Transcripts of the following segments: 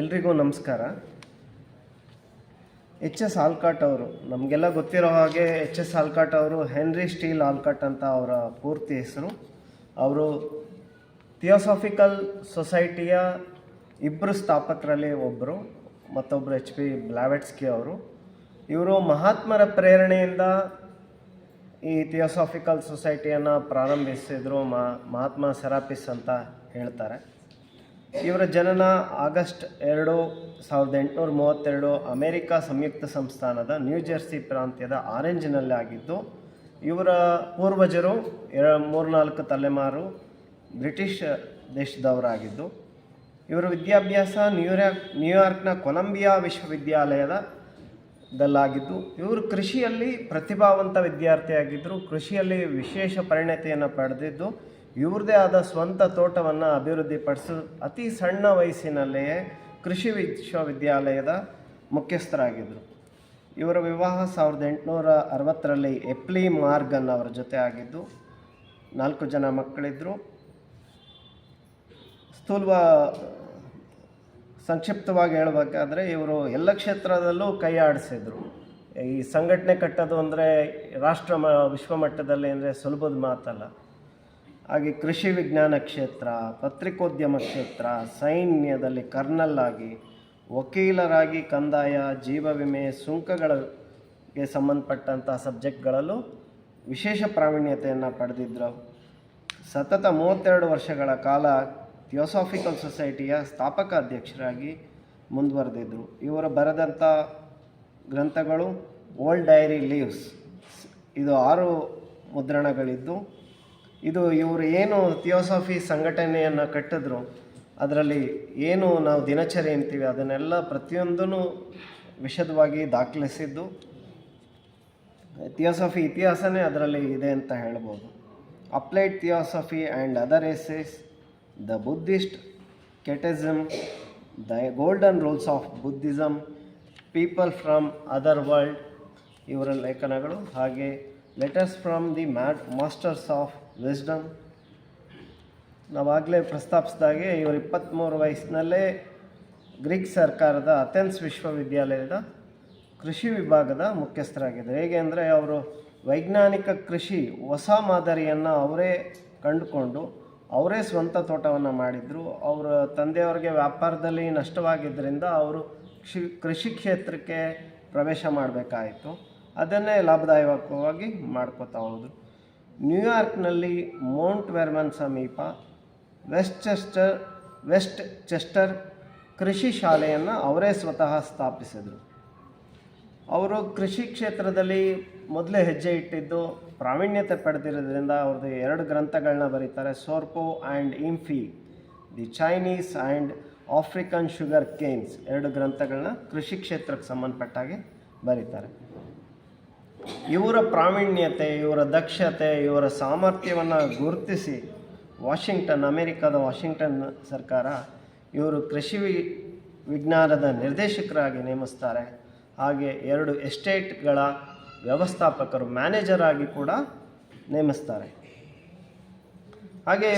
ಎಲ್ರಿಗೂ ನಮಸ್ಕಾರ. H S Olcott ಅವರು, ನಮಗೆಲ್ಲ ಗೊತ್ತಿರೋ ಹಾಗೆ ಎಚ್ ಎಸ್ ಆಲ್ಕಾಟ್ ಅವರು ಹೆನ್ರಿ ಸ್ಟೀಲ್ ಆಲ್ಕಾಟ್ ಅಂತ ಅವರ ಪೂರ್ತಿ ಹೆಸರು. ಅವರು ಥಿಯೋಸಾಫಿಕಲ್ ಸೊಸೈಟಿಯ ಇಬ್ಬರು ಸ್ಥಾಪಕರಲ್ಲಿ ಒಬ್ಬರು ಮತ್ತೊಬ್ಬರು ಎಚ್ ಪಿ ಬ್ಲಾವೆಟ್ಸ್ಕಿ ಅವರು. ಇವರು ಮಹಾತ್ಮರ ಪ್ರೇರಣೆಯಿಂದ ಈ ಥಿಯೋಸಾಫಿಕಲ್ ಸೊಸೈಟಿಯನ್ನು ಪ್ರಾರಂಭಿಸಿದ್ರು ಮಹಾತ್ಮ ಸೆರಾಪಿಸ್ ಅಂತ ಹೇಳ್ತಾರೆ. ಇವರ ಜನನ ಆಗಸ್ಟ್ ಎರಡು ಸಾವಿರದ ಎಂಟುನೂರ ಮೂವತ್ತೆರಡು ಅಮೆರಿಕ ಸಂಯುಕ್ತ ಸಂಸ್ಥಾನದ ನ್ಯೂಜೆರ್ಸಿ ಪ್ರಾಂತ್ಯದ ಆರೆಂಜ್ನಲ್ಲಿ ಆಗಿದ್ದು, ಇವರ ಪೂರ್ವಜರು ಎರ ಮೂರ್ನಾಲ್ಕು ತಲೆಮಾರು ಬ್ರಿಟಿಷ್ ದೇಶದವರಾಗಿದ್ದು, ಇವರ ವಿದ್ಯಾಭ್ಯಾಸ ನ್ಯೂಯಾರ್ಕ್ ನ್ಯೂಯಾರ್ಕ್ನ ಕೊಲಂಬಿಯಾ ವಿಶ್ವವಿದ್ಯಾಲಯದ ದಲ್ಲಾಗಿದ್ದು ಇವರು ಕೃಷಿಯಲ್ಲಿ ಪ್ರತಿಭಾವಂತ ವಿದ್ಯಾರ್ಥಿಯಾಗಿದ್ದರು. ಕೃಷಿಯಲ್ಲಿ ವಿಶೇಷ ಪರಿಣತಿಯನ್ನು ಪಡೆದಿದ್ದು ಇವ್ರದ್ದೇ ಆದ ಸ್ವಂತ ತೋಟವನ್ನು ಅಭಿವೃದ್ಧಿಪಡಿಸಿ ಅತಿ ಸಣ್ಣ ವಯಸ್ಸಿನಲ್ಲಿಯೇ ಕೃಷಿ ವಿಶ್ವವಿದ್ಯಾಲಯದ ಮುಖ್ಯಸ್ಥರಾಗಿದ್ದರು ಇವರ ವಿವಾಹ ಸಾವಿರದ ಎಂಟುನೂರ ಅರವತ್ತರಲ್ಲಿ ಎಪ್ಲಿ ಮಾರ್ಗನ್ ಅವರ ಜೊತೆ ಆಗಿದ್ದು, ನಾಲ್ಕು ಜನ ಮಕ್ಕಳಿದ್ದರು ಸ್ಥೂಲ ಸಂಕ್ಷಿಪ್ತವಾಗಿ ಹೇಳಬೇಕಾದ್ರೆ ಇವರು ಎಲ್ಲ ಕ್ಷೇತ್ರದಲ್ಲೂ ಕೈ ಆಡಿಸಿದ್ರು. ಈ ಸಂಘಟನೆ ಕಟ್ಟೋದು ಅಂದರೆ ರಾಷ್ಟ್ರ ವಿಶ್ವಮಟ್ಟದಲ್ಲಿ ಅಂದರೆ ಸುಲಭದ ಮಾತಲ್ಲ. ಹಾಗೆ ಕೃಷಿ ವಿಜ್ಞಾನ ಕ್ಷೇತ್ರ, ಪತ್ರಿಕೋದ್ಯಮ ಕ್ಷೇತ್ರ, ಸೈನ್ಯದಲ್ಲಿ ಕರ್ನಲ್ ಆಗಿ ವಕೀಲರಾಗಿ ಕಂದಾಯ, ಜೀವ ವಿಮೆ, ಸುಂಕಗಳಿಗೆ ಸಂಬಂಧಪಟ್ಟಂಥ ಸಬ್ಜೆಕ್ಟ್ಗಳಲ್ಲೂ ವಿಶೇಷ ಪ್ರಾವೀಣ್ಯತೆಯನ್ನು ಪಡೆದಿದ್ದರು ಸತತ ಮೂವತ್ತೆರಡು ವರ್ಷಗಳ ಕಾಲ ಥಿಯೋಸಾಫಿಕಲ್ ಸೊಸೈಟಿಯ ಸ್ಥಾಪಕ ಅಧ್ಯಕ್ಷರಾಗಿ ಮುಂದುವರೆದಿದ್ದರು ಇವರು ಬರೆದಂಥ ಗ್ರಂಥಗಳು ಓಲ್ಡ್ ಡೈರಿ ಲೀವ್ಸ್. ಇದು ಆರು ಮುದ್ರಣಗಳಿದ್ದು ಇದು ಇವರು ಏನು ಥಿಯೋಸಾಫಿ ಸಂಘಟನೆಯನ್ನು ಕಟ್ಟಿದ್ರು, ಅದರಲ್ಲಿ ಏನು ನಾವು ದಿನಚರಿ ಅಂತೀವಿ, ಅದನ್ನೆಲ್ಲ ಪ್ರತಿಯೊಂದೂ ವಿಷದವಾಗಿ ದಾಖಲಿಸಿದ್ದು, ಥಿಯೋಸಾಫಿ ಇತಿಹಾಸನೇ ಅದರಲ್ಲಿ ಇದೆ ಅಂತ ಹೇಳ್ಬೋದು. Applied theosophy and other essays the Buddhist catechism the golden rules of Buddhism people from other world, ಇವರ ಲೇಖನಗಳು, ಹಾಗೆ letters from the mat masters of wisdom ನಾವಾಗಲೇ ಪ್ರಸ್ತಾಪಿಸಿದಾಗೆ ಇವರು ಇಪ್ಪತ್ತ್ಮೂರು ವಯಸ್ಸಿನಲ್ಲೇ ಗ್ರೀಕ್ ಸರ್ಕಾರದ ಅಥೆನ್ಸ್ ವಿಶ್ವವಿದ್ಯಾಲಯದ ಕೃಷಿ ವಿಭಾಗದ ಮುಖ್ಯಸ್ಥರಾಗಿದ್ದರು. ಹೇಗೆ ಅಂದರೆ ಅವರು ವೈಜ್ಞಾನಿಕ ಕೃಷಿ ಹೊಸ ಮಾದರಿಯನ್ನು ಅವರೇ ಕಂಡುಕೊಂಡು ಅವರೇ ಸ್ವಂತ ತೋಟವನ್ನು ಮಾಡಿದರು. ಅವರ ತಂದೆಯವರಿಗೆ ವ್ಯಾಪಾರದಲ್ಲಿ ನಷ್ಟವಾಗಿದ್ದರಿಂದ ಅವರು ಕೃಷಿ ಕೃಷಿ ಕ್ಷೇತ್ರಕ್ಕೆ ಪ್ರವೇಶ ಮಾಡಬೇಕಾಯಿತು. ಅದನ್ನೇ ಲಾಭದಾಯಕವಾಗಿ ಮಾಡ್ಕೋತಾ ಹೋದರು. ನ್ಯೂಯಾರ್ಕ್ನಲ್ಲಿ ಮೌಂಟ್ ವೆರ್ಮನ್ ಸಮೀಪ ವೆಸ್ಟ್ ಚೆಸ್ಟರ್ ವೆಸ್ಟ್ ಚೆಸ್ಟರ್ ಕೃಷಿ ಶಾಲೆಯನ್ನು ಅವರೇ ಸ್ವತಃ ಸ್ಥಾಪಿಸಿದರು. ಅವರು ಕೃಷಿ ಕ್ಷೇತ್ರದಲ್ಲಿ ಮೊದಲೇ ಹೆಜ್ಜೆ ಇಟ್ಟಿದ್ದು, ಪ್ರಾವೀಣ್ಯತೆ ಪಡೆದಿರೋದ್ರಿಂದ ಅವ್ರದ್ದು ಎರಡು ಗ್ರಂಥಗಳನ್ನ ಬರೀತಾರೆ, sorgho and imphee, the Chinese and African sugar canes, ಎರಡು ಗ್ರಂಥಗಳನ್ನ ಕೃಷಿ ಕ್ಷೇತ್ರಕ್ಕೆ ಸಂಬಂಧಪಟ್ಟಾಗೆ ಬರೀತಾರೆ. ಇವರ ಪ್ರಾವೀಣ್ಯತೆ, ಇವರ ದಕ್ಷತೆ, ಇವರ ಸಾಮರ್ಥ್ಯವನ್ನು ಗುರುತಿಸಿ ವಾಷಿಂಗ್ಟನ್, ಅಮೇರಿಕಾದ ವಾಷಿಂಗ್ಟನ್ ಸರ್ಕಾರ ಇವರು ಕೃಷಿ ವಿಜ್ಞಾನದ ನಿರ್ದೇಶಕರಾಗಿ ನೇಮಿಸ್ತಾರೆ. ಹಾಗೆ ಎರಡು ಎಸ್ಟೇಟ್ಗಳ ವ್ಯವಸ್ಥಾಪಕರು, ಮ್ಯಾನೇಜರ್ ಆಗಿ ಕೂಡ ನೇಮಿಸ್ತಾರೆ. ಹಾಗೆ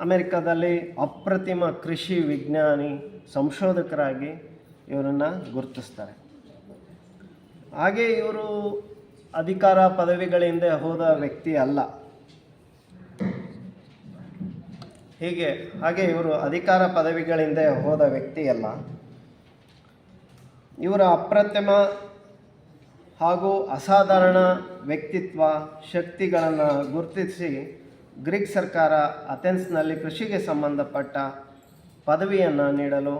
ಅಮೆರಿಕದಲ್ಲಿ ಅಪ್ರತಿಮ ಕೃಷಿ ವಿಜ್ಞಾನಿ ಸಂಶೋಧಕರಾಗಿ ಇವರನ್ನು ಗುರುತಿಸ್ತಾರೆ. ಹಾಗೆ ಇವರು ಅಧಿಕಾರ ಪದವಿಗಳಿಂದ ಹೋದ ವ್ಯಕ್ತಿ ಅಲ್ಲ. ಹೀಗೆ, ಹಾಗೆ ಇವರು ಅಧಿಕಾರ ಪದವಿಗಳಿಂದ ಹೋದ ವ್ಯಕ್ತಿ ಅಲ್ಲ. ಇವರ ಅಪ್ರತಿಮ ಹಾಗೂ ಅಸಾಧಾರಣ ವ್ಯಕ್ತಿತ್ವ ಶಕ್ತಿಗಳನ್ನು ಗುರುತಿಸಿ ಗ್ರೀಕ್ ಸರ್ಕಾರ ಅಥೆನ್ಸ್ನಲ್ಲಿ ಕೃಷಿಗೆ ಸಂಬಂಧಪಟ್ಟ ಪದವಿಯನ್ನು ನೀಡಲು,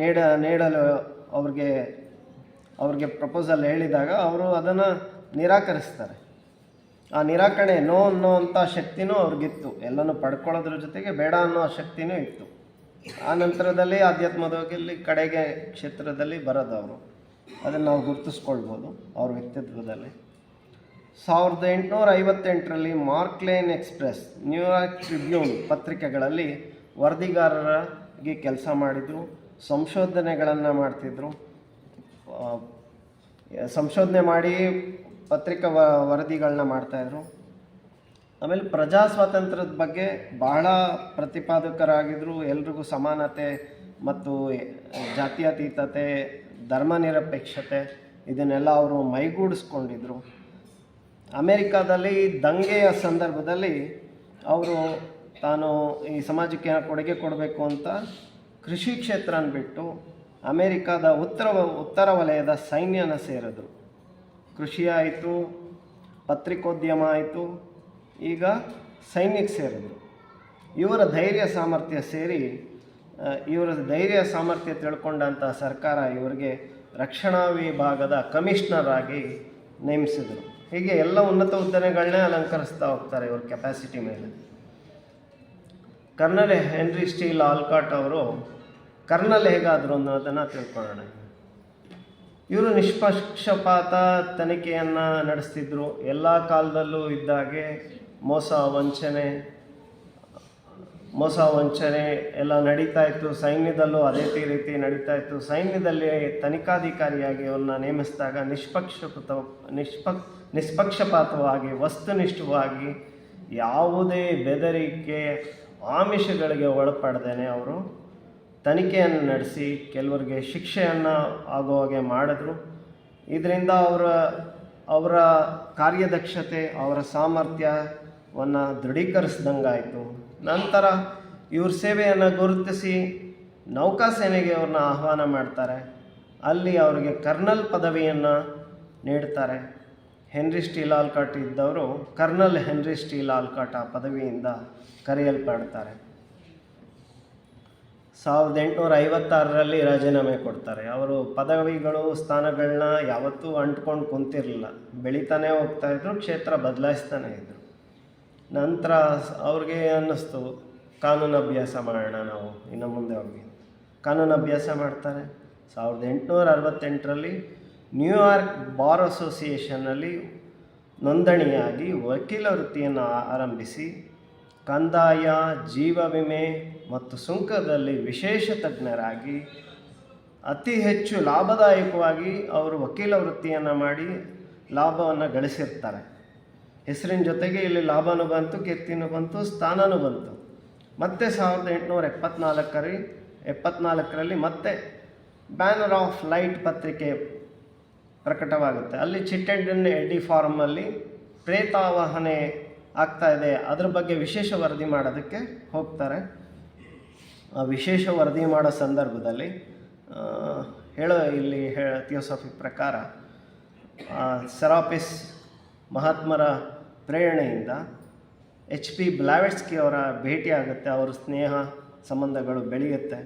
ನೀಡ, ನೀಡಲು ಅವ್ರಿಗೆ ಅವ್ರಿಗೆ ಪ್ರಪೋಸಲ್ ಹೇಳಿದಾಗ ಅವರು ಅದನ್ನು ನಿರಾಕರಿಸ್ತಾರೆ. ಆ ನಿರಾಕರಣೆ ನೋ ಅನ್ನೋ ಅಂಥ ಶಕ್ತಿನೂ ಅವ್ರಿಗಿತ್ತು. ಎಲ್ಲನೂ ಪಡ್ಕೊಳ್ಳೋದ್ರ ಜೊತೆಗೆ ಬೇಡ ಅನ್ನೋ ಶಕ್ತಿನೂ ಇತ್ತು. ಆ ನಂತರದಲ್ಲಿ ಆಧ್ಯಾತ್ಮದಲ್ಲಿ ಕಡೆಗೆ ಕ್ಷೇತ್ರದಲ್ಲಿ ಬರೋದು ಅವರು. ಅದನ್ನು ನಾವು ಗುರುತಿಸ್ಕೊಳ್ಬೋದು ಅವ್ರ ವ್ಯಕ್ತಿತ್ವದಲ್ಲಿ. ಸಾವಿರದ ಎಂಟುನೂರ ಐವತ್ತೆಂಟರಲ್ಲಿ Mark Lane Express New York Tribune ಪತ್ರಿಕೆಗಳಲ್ಲಿ ವರದಿಗಾರರಾಗಿ ಕೆಲಸ ಮಾಡಿದರು, ಸಂಶೋಧನೆಗಳನ್ನು ಮಾಡ್ತಿದ್ರು. ಸಂಶೋಧನೆ ಮಾಡಿ ಪತ್ರಿಕಾ ವ ವರದಿಗಳನ್ನ ಮಾಡ್ತಾಯಿದ್ರು ಆಮೇಲೆ ಪ್ರಜಾ ಸ್ವಾತಂತ್ರ್ಯದ ಬಗ್ಗೆ ಬಹಳ ಪ್ರತಿಪಾದಕರಾಗಿದ್ದರು ಎಲ್ರಿಗೂ ಸಮಾನತೆ ಮತ್ತು ಜಾತ್ಯತೀತತೆ ಧರ್ಮನಿರಪೇಕ್ಷತೆ ಇದನ್ನೆಲ್ಲ ಅವರು ಮೈಗೂಡಿಸ್ಕೊಂಡಿದ್ರು. ಅಮೇರಿಕಾದಲ್ಲಿ ದಂಗೆಯ ಸಂದರ್ಭದಲ್ಲಿ ಅವರು ತಾನು ಈ ಸಮಾಜಕ್ಕೆ ಕೊಡುಗೆ ಕೊಡಬೇಕು ಅಂತ ಕೃಷಿ ಕ್ಷೇತ್ರನ ಬಿಟ್ಟು ಅಮೇರಿಕಾದ ಉತ್ತರ ಉತ್ತರ ವಲಯದ ಸೈನ್ಯನ ಸೇರಿದ್ರು. ಕೃಷಿ ಆಯಿತು, ಪತ್ರಿಕೋದ್ಯಮ ಆಯಿತು, ಈಗ ಸೈನ್ಯಕ್ಕೆ ಸೇರಿದ್ರು. ಇವರ ಧೈರ್ಯ ಸಾಮರ್ಥ್ಯ ಸೇರಿ ಇವರ ಧೈರ್ಯ ಸಾಮರ್ಥ್ಯ ತಿಳ್ಕೊಂಡಂಥ ಸರ್ಕಾರ ಇವರಿಗೆ ರಕ್ಷಣಾ ವಿಭಾಗದ ಕಮಿಷನರ್ ಆಗಿ ನೇಮಿಸಿದರು. ಹೀಗೆ ಎಲ್ಲ ಉನ್ನತ ಹುದ್ದೆಗಳನ್ನೇ ಅಲಂಕರಿಸ್ತಾ ಹೋಗ್ತಾರೆ ಇವ್ರ ಕೆಪಾಸಿಟಿ ಮೇಲೆ. ಕರ್ನಲ್ ಹೆನ್ರಿ ಸ್ಟೀಲ್ ಆಲ್ಕಾಟ್ ಅವರು ಕರ್ನಲ್ ಹೇಗಾದರು ಅನ್ನೋದನ್ನು ತಿಳ್ಕೊಳ್ಳೋಣ. ಇವರು ನಿಷ್ಪಕ್ಷಪಾತ ತನಿಖೆಯನ್ನು ನಡೆಸ್ತಿದ್ರು. ಎಲ್ಲ ಕಾಲದಲ್ಲೂ ಇದ್ದಾಗೆ ಮೋಸ, ವಂಚನೆ ಮೋಸ, ವಂಚನೆ ಎಲ್ಲ ನಡೀತಾ ಇತ್ತು. ಸೈನ್ಯದಲ್ಲೂ ಅದೇ ರೀತಿ ನಡೀತಾ ಇತ್ತು. ಸೈನ್ಯದಲ್ಲಿ ತನಿಖಾಧಿಕಾರಿಯಾಗಿ ಅವ್ರನ್ನ ನೇಮಿಸಿದಾಗ ನಿಷ್ಪಕ್ಷಪಾತ, ನಿಷ್ಪ, ನಿಷ್ಪಕ್ಷಪಾತವಾಗಿ, ವಸ್ತುನಿಷ್ಠವಾಗಿ ಯಾವುದೇ ಬೆದರಿಕೆ ಆಮಿಷಗಳಿಗೆ ಒಳಪಡ್ದೇನೆ ಅವರು. ತನಿಖೆಯನ್ನು ನಡೆಸಿ ಕೆಲವರಿಗೆ ಶಿಕ್ಷೆಯನ್ನು ಆಗೋ ಹಾಗೆ ಮಾಡಿದ್ರು. ಇದರಿಂದ ಅವರ ಅವರ ಕಾರ್ಯದಕ್ಷತೆ, ಅವರ ಸಾಮರ್ಥ್ಯವನ್ನು ದೃಢೀಕರಿಸ್ದಂಗಾಯಿತು. ನಂತರ ಇವ್ರ ಸೇವೆಯನ್ನು ಗುರುತಿಸಿ ನೌಕಾಸೇನೆಗೆ ಅವ್ರನ್ನ ಆಹ್ವಾನ ಮಾಡ್ತಾರೆ. ಅಲ್ಲಿ ಅವರಿಗೆ ಕರ್ನಲ್ ಪದವಿಯನ್ನು ನೀಡ್ತಾರೆ. ಹೆನ್ರಿ ಸ್ಟೀಲ್ ಆಲ್ಕಾಟ್ ಇದ್ದವರು ಕರ್ನಲ್ ಹೆನ್ರಿ ಸ್ಟೀಲ್ ಆಲ್ಕಾಟ್ ಆ ಪದವಿಯಿಂದ ಕರೆಯಲ್ಪಡ್ತಾರೆ. ಸಾವಿರದ ಎಂಟುನೂರ ಐವತ್ತಾರರಲ್ಲಿ ರಾಜೀನಾಮೆ ಕೊಡ್ತಾರೆ. ಅವರು ಪದವಿಗಳು ಸ್ಥಾನಗಳನ್ನ ಯಾವತ್ತೂ ಅಂಟ್ಕೊಂಡು ಕುಂತಿರಲಿಲ್ಲ. ಬೆಳಿತಾನೆ ಹೋಗ್ತಾ ಇದ್ರು, ಕ್ಷೇತ್ರ ಬದಲಾಯಿಸ್ತಾನೆ ಇದ್ರು. ನಂತರ ಅವ್ರಿಗೆ ಅನ್ನಿಸ್ತು? ಕಾನೂನು ಅಭ್ಯಾಸ ಮಾಡೋಣ ನಾವು, ಇನ್ನು ಮುಂದೆ ಹೋಗಿ ಕಾನೂನು ಅಭ್ಯಾಸ ಮಾಡ್ತಾರೆ. ಸಾವಿರದ ಎಂಟುನೂರ ಅರವತ್ತೆಂಟರಲ್ಲಿ ನ್ಯೂಯಾರ್ಕ್ ಬಾರ್ ಅಸೋಸಿಯೇಷನಲ್ಲಿ ನೋಂದಣಿಯಾಗಿ ವಕೀಲ ವೃತ್ತಿಯನ್ನು ಆರಂಭಿಸಿ ಕಂದಾಯ, ಜೀವ ವಿಮೆ ಮತ್ತು ಸುಂಕದಲ್ಲಿ ವಿಶೇಷ ತಜ್ಞರಾಗಿ, ಅತಿ ಹೆಚ್ಚು ಲಾಭದಾಯಕವಾಗಿ ಅವರು ವಕೀಲ ವೃತ್ತಿಯನ್ನು ಮಾಡಿ ಲಾಭವನ್ನು ಗಳಿಸಿರ್ತಾರೆ. ಹೆಸರಿನ ಜೊತೆಗೆ ಇಲ್ಲಿ ಲಾಭನೂ ಬಂತು ಕೀರ್ತಿನೂ ಬಂತು, ಸ್ಥಾನನೂ ಬಂತು. ಮತ್ತೆ ಸಾವಿರದ ಎಂಟುನೂರ ಎಪ್ಪತ್ನಾಲ್ಕರಲ್ಲಿ ಎಪ್ಪತ್ನಾಲ್ಕರಲ್ಲಿ ಮತ್ತೆ ಬ್ಯಾನರ್ ಆಫ್ ಲೈಟ್ ಪತ್ರಿಕೆ ಪ್ರಕಟವಾಗುತ್ತೆ. ಅಲ್ಲಿ ಚಿಟ್ಟೆಡ್ಡನ್ ಎಡ್ಡಿ ಫಾರ್ಮಲ್ಲಿ ಪ್ರೇತಾವಹನೆ ಆಗ್ತಾ ಇದೆ. ಅದ್ರ ಬಗ್ಗೆ ವಿಶೇಷ ವರದಿ ಮಾಡೋದಕ್ಕೆ ಹೋಗ್ತಾರೆ. ವಿಶೇಷ ವರದಿ ಮಾಡೋ ಸಂದರ್ಭದಲ್ಲಿ ಹೇಳೋ ಇಲ್ಲಿ ಹೇ ಥಿಯೋಸಫಿ ಪ್ರಕಾರ ಸೆರಾಪಿಸ್ ಮಹಾತ್ಮರ ಪ್ರೇರಣೆಯಿಂದ ಎಚ್ ಪಿ ಬ್ಲಾವೆಟ್ಸ್ಕಿ ಅವರ ಭೇಟಿ ಆಗುತ್ತೆ, ಅವರ ಸ್ನೇಹ ಸಂಬಂಧಗಳು ಬೆಳೆಯುತ್ತೆ.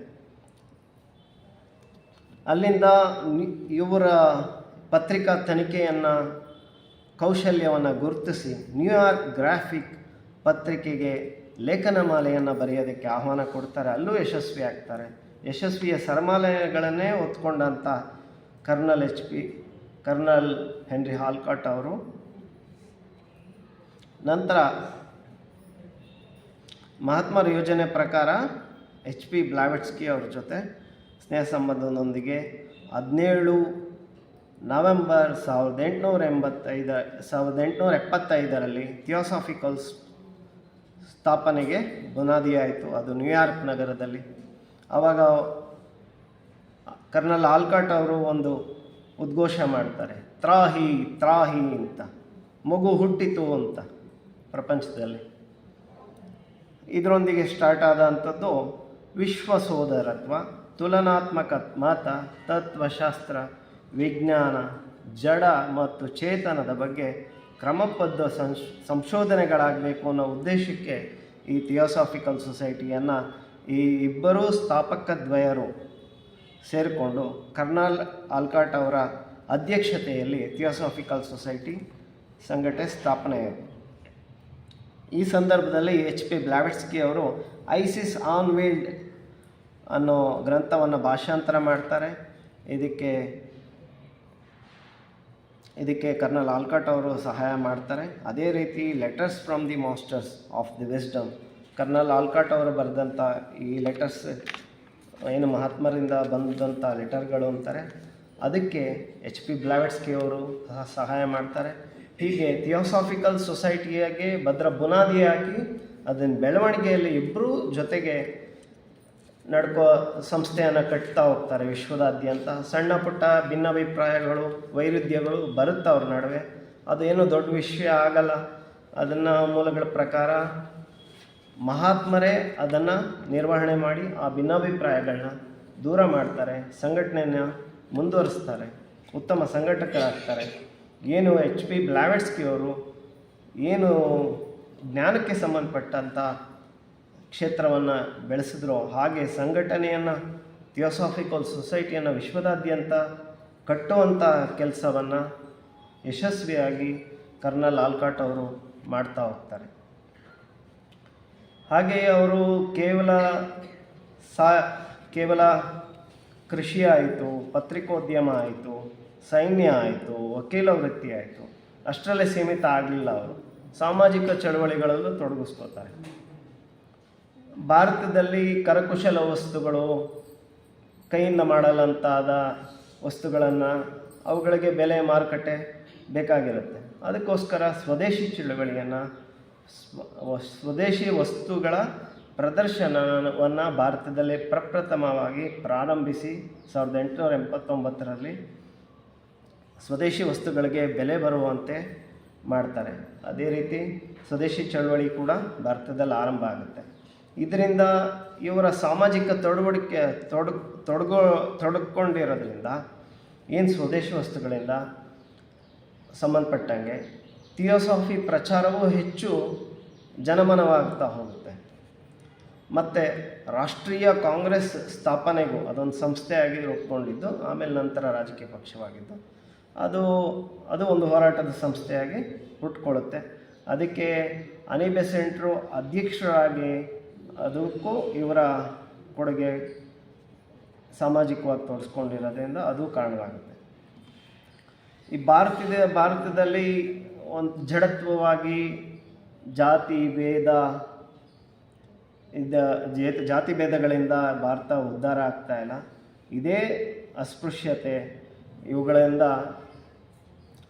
ಅಲ್ಲಿಂದ ಇವರ ಪತ್ರಿಕಾ ತನಿಖೆಯನ್ನು, ಕೌಶಲ್ಯವನ್ನು ಗುರುತಿಸಿ ನ್ಯೂಯಾರ್ಕ್ ಗ್ರಾಫಿಕ್ ಪತ್ರಿಕೆಗೆ ಲೇಖನ ಮಾಲೆಯನ್ನು ಬರೆಯೋದಕ್ಕೆ ಆಹ್ವಾನ ಕೊಡ್ತಾರೆ. ಅಲ್ಲೂ ಯಶಸ್ವಿ ಆಗ್ತಾರೆ. ಯಶಸ್ವಿಯ ಸರಮಾಲೆಗಳನ್ನೇ ಒತ್ಕೊಂಡಂಥ colonel H P, colonel Henry Olcott ಅವರು. ನಂತರ ಮಹಾತ್ಮರ ಯೋಜನೆ ಪ್ರಕಾರ ಎಚ್ ಪಿ ಬ್ಲಾವೆಟ್ಸ್ಕಿ ಅವ್ರ ಜೊತೆ ಸ್ನೇಹ ಸಂಬಂಧದೊಂದಿಗೆ ಹದಿನೇಳು ನವೆಂಬರ್ ಸಾವಿರದ ಎಂಟುನೂರ ಎಂಬತ್ತೈದ, ಸಾವಿರದ ಎಂಟುನೂರ ಎಪ್ಪತ್ತೈದರಲ್ಲಿ ಥಿಯೋಸಾಫಿಕಲ್ಸ್ ಸ್ಥಾಪನೆಗೆ ಬುನಾದಿಯಾಯಿತು. ಅದು ನ್ಯೂಯಾರ್ಕ್ ನಗರದಲ್ಲಿ. ಆವಾಗ ಕರ್ನಲ್ ಆಲ್ಕಾಟ್ ಅವರು ಒಂದು ಉದ್ಘೋಷ ಮಾಡ್ತಾರೆ. ತ್ರಾಹಿ ತ್ರಾಹಿ ಅಂತ. ಮಗು ಹುಟ್ಟಿತು ಅಂತ ಪ್ರಪಂಚದಲ್ಲಿ. ಇದರೊಂದಿಗೆ ಸ್ಟಾರ್ಟ್ ಆದಂಥದ್ದು ವಿಶ್ವ ಸೋದರತ್ವ, ತುಲನಾತ್ಮಕ ಮಾತ, ತತ್ವಶಾಸ್ತ್ರ, ವಿಜ್ಞಾನ, ಜಡ ಮತ್ತು ಚೇತನದ ಬಗ್ಗೆ ಕ್ರಮಬದ್ಧ ಸಂಶ್, ಸಂಶೋಧನೆಗಳಾಗಬೇಕು ಅನ್ನೋ ಉದ್ದೇಶಕ್ಕೆ ಈ ಥಿಯೋಸಾಫಿಕಲ್ ಸೊಸೈಟಿಯನ್ನು ಈ ಇಬ್ಬರೂ ಸ್ಥಾಪಕದ್ವಯರು ಸೇರಿಕೊಂಡು ಕರ್ನಾಲ್ ಆಲ್ಕಾಟ್ ಅವರ ಅಧ್ಯಕ್ಷತೆಯಲ್ಲಿ ಥಿಯೋಸಾಫಿಕಲ್ ಸೊಸೈಟಿ ಸಂಘಟನೆ ಸ್ಥಾಪನೆಯಾಯಿತು ಈ ಸಂದರ್ಭದಲ್ಲಿ ಎಚ್ ಪಿ ಬ್ಲಾವೆಟ್ಸ್ಕಿ ಅವರು ಐಸಿಸ್ ಆನ್ ವೀಲ್ಡ್ ಅನ್ನೋ ಗ್ರಂಥವನ್ನು ಭಾಷಾಂತರ ಮಾಡ್ತಾರೆ. ಇದಕ್ಕೆ ಇದಕ್ಕೆ ಕರ್ನಲ್ ಆಲ್ಕಟ್ ಅವರು ಸಹಾಯ ಮಾಡ್ತಾರೆ. ಅದೇ ರೀತಿ letters from the masters of the wisdom. Colonel Olcott ಅವರು ಬರೆದಂಥ ಈ ಲೆಟರ್ಸ್ ಏನು ಮಹಾತ್ಮರಿಂದ ಬಂದಂಥ ಲೆಟರ್ಗಳು ಅಂತಾರೆ. ಅದಕ್ಕೆ ಎಚ್ ಪಿ ಬ್ಲಾವೆಟ್ಸ್ಕಿ ಅವರು ಸಹ ಸಹಾಯ ಮಾಡ್ತಾರೆ. ಹೀಗೆ ಥಿಯೋಸಾಫಿಕಲ್ ಸೊಸೈಟಿಯಾಗೆ ಭದ್ರ ಬುನಾದಿ ಅದನ್ನು ಅದನ್ನ ಬೆಳವಣಿಗೆಯಲ್ಲಿ ಇಬ್ಬರೂ ಜೊತೆಗೆ ನಡ್ಕೋ ಸಂಸ್ಥೆಯನ್ನು ಕಟ್ತಾ ಹೋಗ್ತಾರೆ ವಿಶ್ವದಾದ್ಯಂತ. ಸಣ್ಣ ಪುಟ್ಟ ಭಿನ್ನಾಭಿಪ್ರಾಯಗಳು, ವೈರುಧ್ಯಗಳು ಬರುತ್ತೆ ಅವ್ರ ನಡುವೆ. ಏನು ದೊಡ್ಡ ವಿಷಯ ಆಗಲ್ಲ. ಅದನ್ನು ಮೂಲಗಳ ಪ್ರಕಾರ ಮಹಾತ್ಮರೇ ಅದನ್ನು ನಿರ್ವಹಣೆ ಮಾಡಿ ಆ ಭಿನ್ನಾಭಿಪ್ರಾಯಗಳನ್ನ ದೂರ ಮಾಡ್ತಾರೆ, ಸಂಘಟನೆಯನ್ನು ಮುಂದುವರಿಸ್ತಾರೆ, ಉತ್ತಮ ಸಂಘಟಕರಾಗ್ತಾರೆ. ಏನು ಎಚ್ ಪಿ ಬ್ಲಾವೆಟ್ಸ್ಕಿ ಅವರು ಏನು ಜ್ಞಾನಕ್ಕೆ ಸಂಬಂಧಪಟ್ಟಂಥ ಕ್ಷೇತ್ರವನ್ನು ಬೆಳೆಸಿದ್ರು ಹಾಗೆ ಸಂಘಟನೆಯನ್ನು ಥಿಯೋಸಾಫಿಕಲ್ ಸೊಸೈಟಿಯನ್ನು ವಿಶ್ವದಾದ್ಯಂತ ಕಟ್ಟುವಂಥ ಕೆಲಸವನ್ನು ಯಶಸ್ವಿಯಾಗಿ ಕರ್ನಲ್ ಆಲ್ಕಾಟ್ ಅವರು ಮಾಡ್ತಾ ಹೋಗ್ತಾರೆ. ಹಾಗೆಯೇ ಅವರು ಕೇವಲ ಸಾ, ಕೇವಲ ಕೃಷಿ ಆಯಿತು, ಪತ್ರಿಕೋದ್ಯಮ ಆಯಿತು, ಸೈನ್ಯ ಆಯಿತು, ವಕೀಲ ವೃತ್ತಿ ಆಯಿತು, ಅಷ್ಟರಲ್ಲೇ ಸೀಮಿತ ಆಗಲಿಲ್ಲ ಅವರು. ಸಾಮಾಜಿಕ ಚಳವಳಿಗಳಲ್ಲೂ ತೊಡಗಿಸ್ಕೋತಾರೆ ಭಾರತದಲ್ಲಿ ಕರಕುಶಲ ವಸ್ತುಗಳು ಕೈಯಿಂದ ಮಾಡಲಂತಾದ ವಸ್ತುಗಳನ್ನು ಅವುಗಳಿಗೆ ಬೆಲೆ ಮಾರುಕಟ್ಟೆ ಬೇಕಾಗಿರುತ್ತೆ. ಅದಕ್ಕೋಸ್ಕರ ಸ್ವದೇಶಿ ಚಳುವಳಿಯನ್ನು, ಸ್ವ- ಸ್ವದೇಶಿ ವಸ್ತುಗಳ ಪ್ರದರ್ಶನವನ್ನು ಭಾರತದಲ್ಲಿ ಪ್ರಪ್ರಥಮವಾಗಿ ಪ್ರಾರಂಭಿಸಿ ಸಾವಿರದ ಎಂಟುನೂರ ಎಂಬತ್ತೊಂಬತ್ತರಲ್ಲಿ ಸ್ವದೇಶಿ ವಸ್ತುಗಳಿಗೆ ಬೆಲೆ ಬರುವಂತೆ ಮಾಡ್ತಾರೆ. ಅದೇ ರೀತಿ ಸ್ವದೇಶಿ ಚಳವಳಿ ಕೂಡ ಭಾರತದಲ್ಲಿ ಆರಂಭ ಆಗುತ್ತೆ. ಇದರಿಂದ ಇವರ ಸಾಮಾಜಿಕ ತೊಡವಡಿಕೆ ತೊಡ, ತೊಡಗೋ ಏನು ಸ್ವದೇಶಿ ವಸ್ತುಗಳಿಂದ ಸಂಬಂಧಪಟ್ಟಂಗೆ ಥಿಯೋಸಾಫಿ ಪ್ರಚಾರವೂ ಹೆಚ್ಚು ಜನಮನವಾಗ್ತಾ ಹೋಗುತ್ತೆ. ಮತ್ತು ರಾಷ್ಟ್ರೀಯ ಕಾಂಗ್ರೆಸ್ ಸ್ಥಾಪನೆಗೂ ಅದೊಂದು ಸಂಸ್ಥೆಯಾಗಿ ರೂಪುಗೊಂಡಿದ್ದು, ಆಮೇಲೆ ನಂತರ ರಾಜಕೀಯ ಪಕ್ಷವಾಗಿದ್ದು. ಅದು ಅದು ಒಂದು ಹೋರಾಟದ ಸಂಸ್ಥೆಯಾಗಿ ಹುಟ್ಕೊಳ್ಳುತ್ತೆ. ಅದಕ್ಕೆ ಅನಿ ಬೆಸೆಂಟ್ರು ಅಧ್ಯಕ್ಷರಾಗಿ ಅದಕ್ಕೂ ಇವರ ಕೊಡುಗೆ ಸಾಮಾಜಿಕವಾಗಿ ತೋರಿಸ್ಕೊಂಡಿರೋದ್ರಿಂದ ಅದು ಕಾರಣವಾಗುತ್ತೆ. ಈ ಭಾರತದ, ಭಾರತದಲ್ಲಿ ಒಂದು ಜಡತ್ವವಾಗಿ ಜಾತಿ, ಭೇದ, ಇದ ಜೇತ ಭೇದಗಳಿಂದ ಭಾರತ ಉದ್ಧಾರ ಆಗ್ತಾ ಇಲ್ಲ. ಇದೇ ಅಸ್ಪೃಶ್ಯತೆ ಇವುಗಳಿಂದ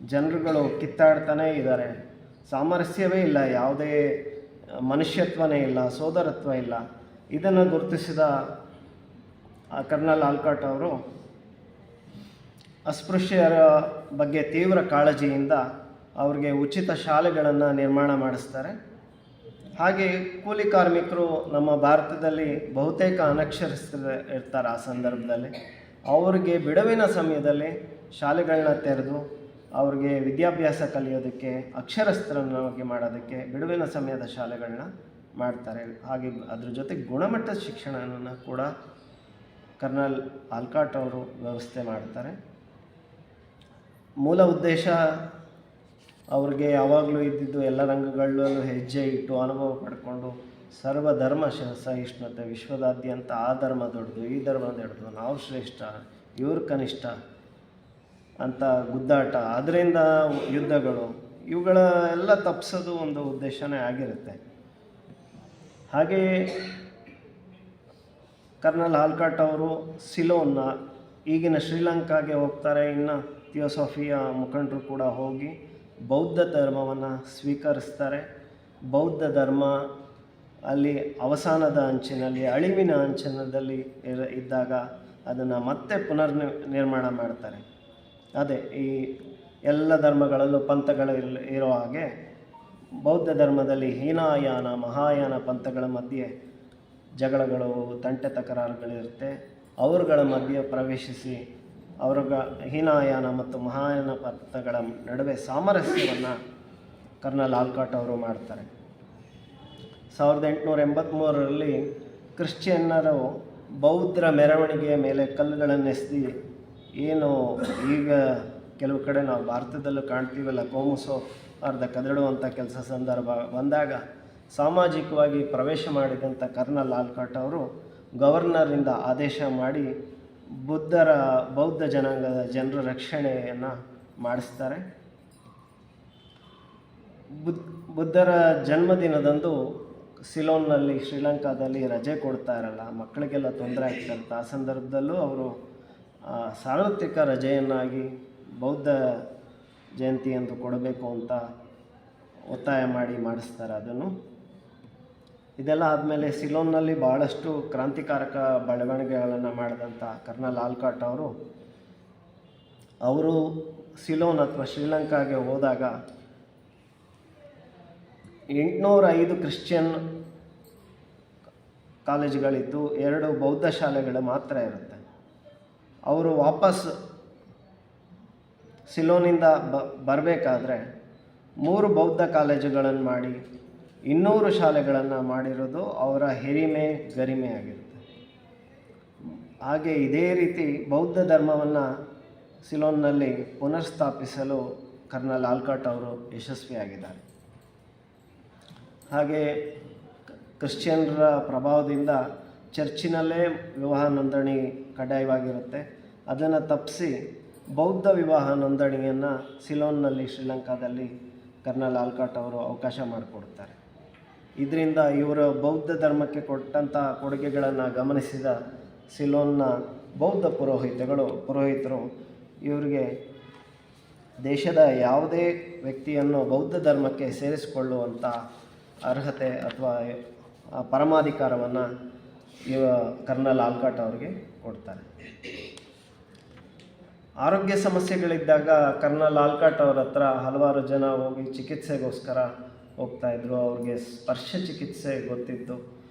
ಜನರುಗಳು ಕಿತ್ತಾಡ್ತಾನೇ ಇದ್ದಾರೆ. ಸಾಮರಸ್ಯವೇ ಇಲ್ಲ ಯಾವುದೇ ಮನುಷ್ಯತ್ವನೇ ಇಲ್ಲ, ಸೋದರತ್ವ ಇಲ್ಲ. ಇದನ್ನು ಗುರುತಿಸಿದ ಕರ್ನಲ್ ಆಲ್ಕಾಟ್ ಅವರು ಅಸ್ಪೃಶ್ಯರ ಬಗ್ಗೆ ತೀವ್ರ ಕಾಳಜಿಯಿಂದ ಅವ್ರಿಗೆ ಉಚಿತ ಶಾಲೆಗಳನ್ನು ನಿರ್ಮಾಣ ಮಾಡಿಸ್ತಾರೆ. ಹಾಗೆ ಕೂಲಿ ಕಾರ್ಮಿಕರು ನಮ್ಮ ಭಾರತದಲ್ಲಿ ಬಹುತೇಕ ಅನಕ್ಷರಸ್ಥರು ಇರ್ತಾರೆ ಆ ಸಂದರ್ಭದಲ್ಲಿ. ಅವರಿಗೆ ಬಿಡುವಿನ ಸಮಯದಲ್ಲಿ ಶಾಲೆಗಳನ್ನ ತೆರೆದು ಅವ್ರಿಗೆ ವಿದ್ಯಾಭ್ಯಾಸ ಕಲಿಯೋದಕ್ಕೆ ಅಕ್ಷರಸ್ಥರನ್ನಾಗಿ ಮಾಡೋದಕ್ಕೆ, ಬಿಡುವಿನ ಸಮಯದ ಶಾಲೆಗಳನ್ನ ಮಾಡ್ತಾರೆ. ಹಾಗೆ ಅದ್ರ ಜೊತೆ ಗುಣಮಟ್ಟದ ಶಿಕ್ಷಣವನ್ನು ಕೂಡ ಕರ್ನಲ್ ಆಲ್ಕಾಟ್ ಅವರು ವ್ಯವಸ್ಥೆ ಮಾಡ್ತಾರೆ. ಮೂಲ ಉದ್ದೇಶ ಅವ್ರಿಗೆ ಯಾವಾಗಲೂ ಇದ್ದಿದ್ದು ಎಲ್ಲ ರಂಗಗಳಲ್ಲೂ ಹೆಜ್ಜೆ ಇಟ್ಟು ಅನುಭವ ಪಡ್ಕೊಂಡು ಸರ್ವಧರ್ಮ ಶ- ಸಹಿಷ್ಣುತೆ ವಿಶ್ವದಾದ್ಯಂತ ಆ ಧರ್ಮ ದೊಡ್ಡದು, ಈ ಧರ್ಮ ದೊಡ್ಡದು, ನಾವು ಶ್ರೇಷ್ಠ, ಇವ್ರ ಕನಿಷ್ಠ ಅಂತ ಗುದ್ದಾಟ. ಅದರಿಂದ ಯುದ್ಧಗಳು, ಇವುಗಳ ಎಲ್ಲ ತಪ್ಪಿಸೋದು ಒಂದು ಉದ್ದೇಶನೇ ಆಗಿರುತ್ತೆ. ಹಾಗೆಯೇ ಕರ್ನಲ್ ಹಾಲ್ಕಾಟ್ ಅವರು ಸಿಲೋನ್ನ, ಈಗಿನ ಶ್ರೀಲಂಕಾಗೆ ಹೋಗ್ತಾರೆ. ಇನ್ನು ಥಿಯೋಸಾಫಿಯ ಮುಖಂಡರು ಕೂಡ ಹೋಗಿ ಬೌದ್ಧ ಧರ್ಮವನ್ನು ಸ್ವೀಕರಿಸ್ತಾರೆ. ಬೌದ್ಧ ಧರ್ಮ ಅಲ್ಲಿ ಅವಸಾನದ ಅಂಚಿನಲ್ಲಿ, ಅಳಿವಿನ ಅಂಚಿನದಲ್ಲಿ ಇದ್ದಾಗ ಅದನ್ನು ಮತ್ತೆ ಪುನರ್ ನಿರ್ಮಾಣ ಮಾಡ್ತಾರೆ. ಅದೇ, ಈ ಎಲ್ಲ ಧರ್ಮಗಳಲ್ಲೂ ಪಂಥಗಳು ಇಲ್- ಇರೋ ಹಾಗೆ ಬೌದ್ಧ ಧರ್ಮದಲ್ಲಿ ಹೀನಾಯಾನ, ಮಹಾಯಾನ ಪಂಥಗಳ ಮಧ್ಯೆ ಜಗಳಗಳು, ತಂಟೆ ತಕರಾರುಗಳಿರುತ್ತೆ. ಅವರುಗಳ ಮಧ್ಯೆ ಪ್ರವೇಶಿಸಿ ಅವ್ರಗ ಹೀನಾಯಾನ ಮತ್ತು ಮಹಾಯಾನ ಪಂಥಗಳ ನಡುವೆ ಸಾಮರಸ್ಯವನ್ನು ಕರ್ನಲ್ ಆಲ್ಕಾಟ್ ಅವರು ಮಾಡ್ತಾರೆ. ಸಾವಿರದ ಎಂಟುನೂರ ಎಂಬತ್ತ್ಮೂರರಲ್ಲಿ ಕ್ರಿಶ್ಚಿಯನ್ನರು ಬೌದ್ಧರ ಮೆರವಣಿಗೆಯ ಮೇಲೆ ಕಲ್ಲುಗಳನ್ನು ಎಸೆದು ಏನು ಈಗ ಕೆಲವು ಕಡೆ ನಾವು ಭಾರತದಲ್ಲೂ ಕಾಣ್ತೀವಲ್ಲ, ಕೋಮುಸೋ ಅರ್ಧ ಕದಡುವಂಥ ಕೆಲಸ ಸಂದರ್ಭ ಬಂದಾಗ ಸಾಮಾಜಿಕವಾಗಿ ಪ್ರವೇಶ ಮಾಡಿದಂಥ ಕರ್ನಲ್ ಆಲ್ಕಾಟ್ ಅವರು ಗವರ್ನರಿಂದ ಆದೇಶ ಮಾಡಿ ಬುದ್ಧರ, ಬೌದ್ಧ ಜನಾಂಗದ ಜನರ ರಕ್ಷಣೆಯನ್ನು ಮಾಡಿಸ್ತಾರೆ. ಬುದ್, ಬುದ್ಧರ ಜನ್ಮದಿನದಂದು ಸಿಲೋನ್ನಲ್ಲಿ ಶ್ರೀಲಂಕಾದಲ್ಲಿ ರಜೆ ಕೊಡ್ತಾ ಇರಲ್ಲ, ಮಕ್ಕಳಿಗೆಲ್ಲ ತೊಂದರೆ ಆಗ್ತಿರುತ್ತೆ. ಆ ಸಂದರ್ಭದಲ್ಲೂ ಅವರು ಸಾರ್ವತ್ರಿಕ ರಜೆಯನ್ನಾಗಿ ಬೌದ್ಧ ಜಯಂತಿ ಎಂದು ಕೊಡಬೇಕು ಅಂತ ಒತ್ತಾಯ ಮಾಡಿ ಮಾಡಿಸ್ತಾರೆ ಅದನ್ನು. ಇದೆಲ್ಲ ಆದಮೇಲೆ ಸಿಲೋನ್ನಲ್ಲಿ ಭಾಳಷ್ಟು ಕ್ರಾಂತಿಕಾರಕ ಬೆಳವಣಿಗೆಗಳನ್ನು ಮಾಡಿದಂಥ ಕರ್ನಲ್ ಆಲ್ಕಾಟ್ ಅವರು ಅವರು ಸಿಲೋನ್ ಅಥವಾ ಶ್ರೀಲಂಕಾಗೆ ಹೋದಾಗ ಎಂಟುನೂರ ಐದು ಕ್ರಿಶ್ಚಿಯನ್ ಕಾಲೇಜುಗಳಿದ್ದು ಎರಡು ಬೌದ್ಧ ಶಾಲೆಗಳು ಮಾತ್ರ ಇರುತ್ತೆ ಅವರು ವಾಪಸ್ ಸಿಲೋನಿಂದ ಬ, ಬರಬೇಕಾದ್ರೆ ಮೂರು ಬೌದ್ಧ ಕಾಲೇಜುಗಳನ್ನು ಮಾಡಿ ಇನ್ನೂರು ಶಾಲೆಗಳನ್ನು ಮಾಡಿರೋದು ಅವರ ಹಿರಿಮೆ, ಗರಿಮೆ ಆಗಿರುತ್ತೆ. ಹಾಗೆ ಇದೇ ರೀತಿ ಬೌದ್ಧ ಧರ್ಮವನ್ನು ಸಿಲೋನ್ನಲ್ಲಿ ಪುನರ್ಸ್ಥಾಪಿಸಲು ಕರ್ನಲ್ ಆಲ್ಕಾಟ್ ಅವರು ಯಶಸ್ವಿಯಾಗಿದ್ದಾರೆ. ಹಾಗೆ ಕ್ರಿಶ್ಚಿಯನ್ರ ಪ್ರಭಾವದಿಂದ ಚರ್ಚಿನಲ್ಲೇ ವಿವಾಹ ನೋಂದಣಿ ಕಡ್ಡಾಯವಾಗಿರುತ್ತೆ. ಅದನ್ನು ತಪ್ಪಿಸಿ ಬೌದ್ಧ ವಿವಾಹ ನೋಂದಣಿಯನ್ನು ಸಿಲೋನ್ನಲ್ಲಿ ಶ್ರೀಲಂಕಾದಲ್ಲಿ ಕರ್ನಲ್ ಆಲ್ಕಾಟ್ ಅವರು ಅವಕಾಶ ಮಾಡಿಕೊಡ್ತಾರೆ. ಇದರಿಂದ ಇವರು ಬೌದ್ಧ ಧರ್ಮಕ್ಕೆ ಕೊಟ್ಟಂಥ ಕೊಡುಗೆಗಳನ್ನು ಗಮನಿಸಿದ ಸಿಲೋನ್ನ ಬೌದ್ಧ ಪುರೋಹಿತಗಳು, ಪುರೋಹಿತರು ಇವರಿಗೆ ದೇಶದ ಯಾವುದೇ ವ್ಯಕ್ತಿಯನ್ನು ಬೌದ್ಧ ಧರ್ಮಕ್ಕೆ ಸೇರಿಸಿಕೊಳ್ಳುವಂಥ ಅರ್ಹತೆ ಅಥವಾ ಪರಮಾಧಿಕಾರವನ್ನು ಇವ ಕರ್ನಲ್ ಆಲ್ಕಾಟ್ ಅವ್ರಿಗೆ ಕೊಡ್ತಾರೆ. ಆರೋಗ್ಯ ಸಮಸ್ಯೆಗಳಿದ್ದಾಗ ಕರ್ನಲ್ ಆಲ್ಕಾಟ್ ಅವ್ರ ಹತ್ರ ಹಲವಾರು ಜನ ಹೋಗಿ ಚಿಕಿತ್ಸೆಗೋಸ್ಕರ ಹೋಗ್ತಾಯಿದ್ರು ಅವ್ರಿಗೆ ಸ್ಪರ್ಶ ಚಿಕಿತ್ಸೆ ಗೊತ್ತಿತ್ತು.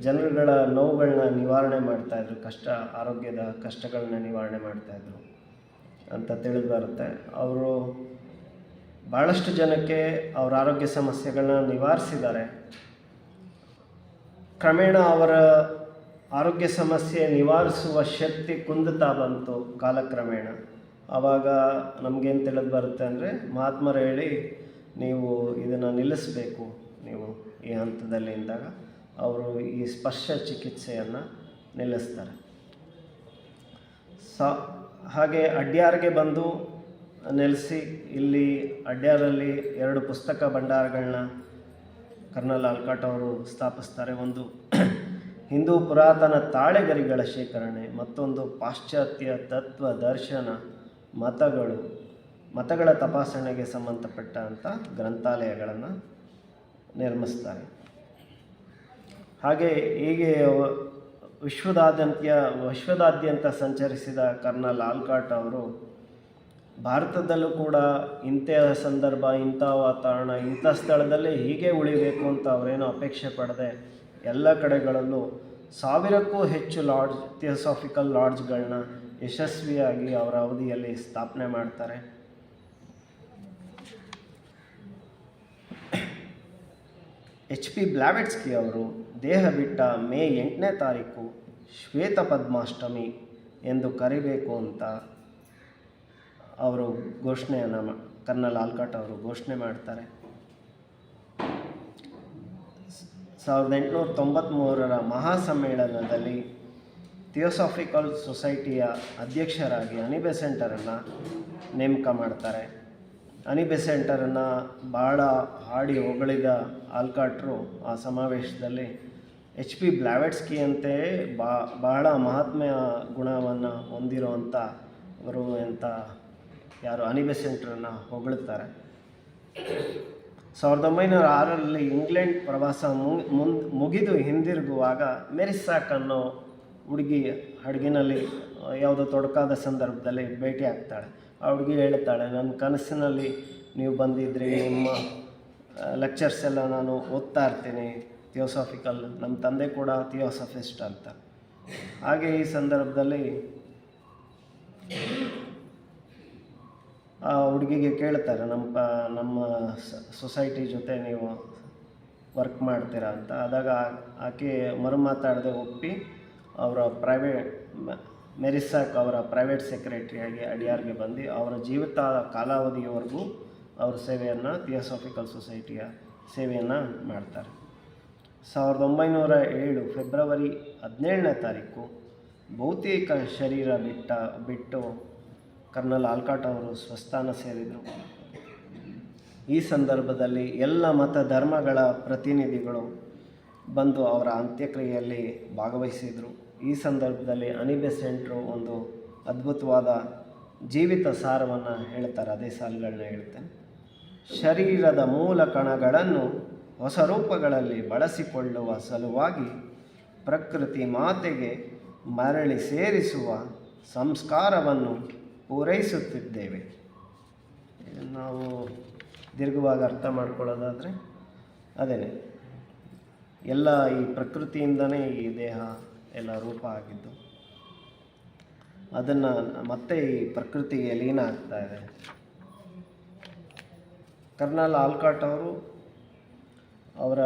ಜನರುಗಳ ನೋವುಗಳನ್ನ ನಿವಾರಣೆ ಮಾಡ್ತಾಯಿದ್ರು ಕಷ್ಟ, ಆರೋಗ್ಯದ ಕಷ್ಟಗಳನ್ನ ನಿವಾರಣೆ ಮಾಡ್ತಾಯಿದ್ರು ಅಂತ ತಿಳಿದು ಬರುತ್ತೆ ಅವರು ಭಾಳಷ್ಟು ಜನಕ್ಕೆ ಅವ್ರ ಆರೋಗ್ಯ ಸಮಸ್ಯೆಗಳನ್ನ ನಿವಾರಿಸಿದ್ದಾರೆ. ಕ್ರಮೇಣ ಅವರ ಆರೋಗ್ಯ ಸಮಸ್ಯೆ ನಿವಾರಿಸುವ ಶಕ್ತಿ ಕುಂದುತ್ತಾ ಬಂತು ಕಾಲಕ್ರಮೇಣ. ಆವಾಗ ನಮಗೇನು ತಿಳಿದು ಬರುತ್ತೆ ಅಂದರೆ ಮಹಾತ್ಮರು ಹೇಳಿ, ನೀವು ಇದನ್ನು ನಿಲ್ಲಿಸಬೇಕು, ನೀವು ಈ ಹಂತದಲ್ಲಿ ಅಂದಾಗ ಅವರು ಈ ಸ್ಪರ್ಶ ಚಿಕಿತ್ಸೆಯನ್ನು ನಿಲ್ಲಿಸ್ತಾರೆ. ಸ, ಹಾಗೆ ಅಡ್ಯಾರ್ಗೆ ಬಂದು ನೆಲೆಸಿ, ಇಲ್ಲಿ ಅಡ್ಯಾರಲ್ಲಿ ಎರಡು ಪುಸ್ತಕ ಭಂಡಾರಗಳನ್ನ ಕರ್ನಲ್ ಆಲ್ಕಾಟ್ ಅವರು ಸ್ಥಾಪಿಸ್ತಾರೆ. ಒಂದು ಹಿಂದೂ ಪುರಾತನ ತಾಳೆಗರಿಗಳ ಶೇಖರಣೆ, ಮತ್ತೊಂದು ಪಾಶ್ಚಾತ್ಯ ತತ್ವ ದರ್ಶನ ಮತಗಳು, ಮತಗಳ ತಪಾಸಣೆಗೆ ಸಂಬಂಧಪಟ್ಟಂಥ ಗ್ರಂಥಾಲಯಗಳನ್ನು ನಿರ್ಮಿಸ್ತಾರೆ. ಹಾಗೆ ಹೀಗೆ ವಿಶ್ವದಾದ್ಯಂತ ವಿಶ್ವದಾದ್ಯಂತ ಸಂಚರಿಸಿದ ಕರ್ನಲ್ ಆಲ್ಕಾಟ್ ಅವರು ಭಾರತದಲ್ಲೂ ಕೂಡ ಇಂಥ ಸಂದರ್ಭ, ಇಂಥ ವಾತಾವರಣ, ಇಂಥ ಸ್ಥಳದಲ್ಲೇ ಹೀಗೆ ಉಳಿಬೇಕು ಅಂತ ಅವರೇನು ಅಪೇಕ್ಷೆ ಪಡದೆ ಎಲ್ಲ ಕಡೆಗಳಲ್ಲೂ ಸಾವಿರಕ್ಕೂ ಹೆಚ್ಚು ಲಾಡ್ಜ್, ಥಿಯೋಸಾಫಿಕಲ್ ಲಾಡ್ಜ್ಗಳನ್ನ ಯಶಸ್ವಿಯಾಗಿ ಅವರ ಅವಧಿಯಲ್ಲಿ ಸ್ಥಾಪನೆ ಮಾಡ್ತಾರೆ. ಎಚ್ ಪಿ ಬ್ಲಾವೆಟ್ಸ್ಕಿ ಅವರು ದೇಹ ಬಿಟ್ಟ ಮೇ ಎಂಟನೇ ತಾರೀಕು ಶ್ವೇತ ಪದ್ಮಾಷ್ಟಮಿ ಎಂದು ಕರಿಬೇಕು ಅಂತ ಅವರು ಘೋಷಣೆಯನ್ನು ಕರ್ನಲ್ ಆಲ್ಕಾಟ್ ಅವರು ಘೋಷಣೆ ಮಾಡ್ತಾರೆ. ಸಾವಿರದ ಎಂಟುನೂರ ತೊಂಬತ್ತ್ಮೂರರ ಮಹಾಸಮ್ಮೇಳನದಲ್ಲಿ ಥಿಯೋಸಾಫಿಕಲ್ ಸೊಸೈಟಿಯ ಅಧ್ಯಕ್ಷರಾಗಿ ಅನಿಬೆಸೆಂಟರನ್ನು ನೇಮಕ ಮಾಡ್ತಾರೆ. ಅನಿಬೆಸೆಂಟರನ್ನು ಭಾಳ ಹಾಡಿ ಹೊಗಳಿದ ಆಲ್ಕಾಟ್ರು ಆ ಸಮಾವೇಶದಲ್ಲಿ ಎಚ್ ಪಿ ಬ್ಲಾವೆಟ್ಸ್ಕಿ ಅಂತೆ ಬಾ, ಬಹಳ ಮಹಾತ್ಮೆಯ ಗುಣವನ್ನು ಹೊಂದಿರುವಂಥ ಅವರು ಅಂತ ಯಾರು ಅನಿಬೆಸೆಂಟ್ರನ್ನು ಹೊಗಳುತ್ತಾರೆ ಸಾವಿರದ ಒಂಬೈನೂರ ಆರರಲ್ಲಿ ಇಂಗ್ಲೆಂಡ್ ಪ್ರವಾಸ ಮುಂದ್ ಮುಗಿದು ಹಿಂದಿರುಗುವಾಗ ಮೆರಿಸಾಕ್ ಅನ್ನೋ ಹುಡುಗಿ ಹಡಗಿನಲ್ಲಿ ಯಾವುದೋ ತೊಡಕಾದ ಸಂದರ್ಭದಲ್ಲಿ ಭೇಟಿ ಆಗ್ತಾಳೆ. ಆ ಹುಡುಗಿ ಹೇಳ್ತಾಳೆ, ನನ್ನ ಕನಸಿನಲ್ಲಿ ನೀವು ಬಂದಿದ್ರಿ ನಿಮ್ಮ ಲೆಕ್ಚರ್ಸ್ ಎಲ್ಲ ನಾನು ಓದ್ತಾ ಇರ್ತೀನಿ. ಥಿಯೋಸಾಫಿಕಲ್, ನಮ್ಮ ತಂದೆ ಕೂಡ ಥಿಯೋಸಫಿಸ್ಟ್ ಅಂತ. ಹಾಗೆ ಈ ಸಂದರ್ಭದಲ್ಲಿ ಆ ಹುಡುಗಿಗೆ ಕೇಳ್ತಾರೆ, ನಮ್ಮ ಪ ನಮ್ಮ ಸೊಸೈಟಿ ಜೊತೆ ನೀವು ವರ್ಕ್ ಮಾಡ್ತೀರಾ? ಅಂತ. ಆದಾಗ ಆಕೆ ಮರು ಮಾತಾಡದೆ ಒಪ್ಪಿ ಅವರ ಪ್ರೈವೇಟ್ ಮೆರಿಸಾಕ್ ಅವರ ಪ್ರೈವೇಟ್ ಸೆಕ್ರೆಟರಿಯಾಗಿ ಅಡಿಯಾರ್ಗೆ ಬಂದು ಅವರ ಜೀವಿತ ಕಾಲಾವಧಿಯವರೆಗೂ ಅವರ ಸೇವೆಯನ್ನು ಥಿಯೋಸಾಫಿಕಲ್ ಸೊಸೈಟಿಯ ಸೇವೆಯನ್ನು ಮಾಡ್ತಾರೆ. ಸಾವಿರದ ಒಂಬೈನೂರ ಏಳು ಫೆಬ್ರವರಿ ಹದಿನೇಳನೇ ತಾರೀಕು ಭೌತಿಕ ಶರೀರ ಬಿಟ್ಟ, ಬಿಟ್ಟು ಕರ್ನಲ್ ಆಲ್ಕಾಟ್ ಅವರು ಸ್ವಸ್ಥಾನ ಸೇರಿದರು. ಈ ಸಂದರ್ಭದಲ್ಲಿ ಎಲ್ಲ ಮತ ಧರ್ಮಗಳ ಪ್ರತಿನಿಧಿಗಳು ಬಂದು ಅವರ ಅಂತ್ಯಕ್ರಿಯೆಯಲ್ಲಿ ಭಾಗವಹಿಸಿದರು. ಈ ಸಂದರ್ಭದಲ್ಲಿ ಅನಿಬೆಸೆಂಟ್ರು ಒಂದು ಅದ್ಭುತವಾದ ಜೀವಿತ ಸಾರವನ್ನು ಹೇಳ್ತಾರೆ. ಅದೇ ಸಾಲುಗಳನ್ನ ಹೇಳ್ತೇನೆ. ಶರೀರದ ಮೂಲ ಕಣಗಳನ್ನು ಹೊಸ ರೂಪಗಳಲ್ಲಿ ಬಳಸಿಕೊಳ್ಳುವ ಸಲುವಾಗಿ ಪ್ರಕೃತಿ ಮಾತೆಗೆ ಮರಳಿ ಸೇರಿಸುವ ಸಂಸ್ಕಾರವನ್ನು ಪೂರೈಸುತ್ತಿದ್ದೇವೆ. ನಾವು ದೀರ್ಘವಾಗಿ ಅರ್ಥ ಮಾಡ್ಕೊಳ್ಳೋದಾದರೆ ಅದೇ ಎಲ್ಲ ಈ ಪ್ರಕೃತಿಯಿಂದನೇ ಈ ದೇಹ ಎಲ್ಲ ರೂಪ ಆಗಿದ್ದು, ಅದನ್ನು ಮತ್ತೆ ಈ ಪ್ರಕೃತಿಗೆ ಲೀನ ಆಗ್ತಾ ಇದೆ. ಕರ್ನಾಲ್ ಆಲ್ಕಾಟ್ ಅವರು ಅವರ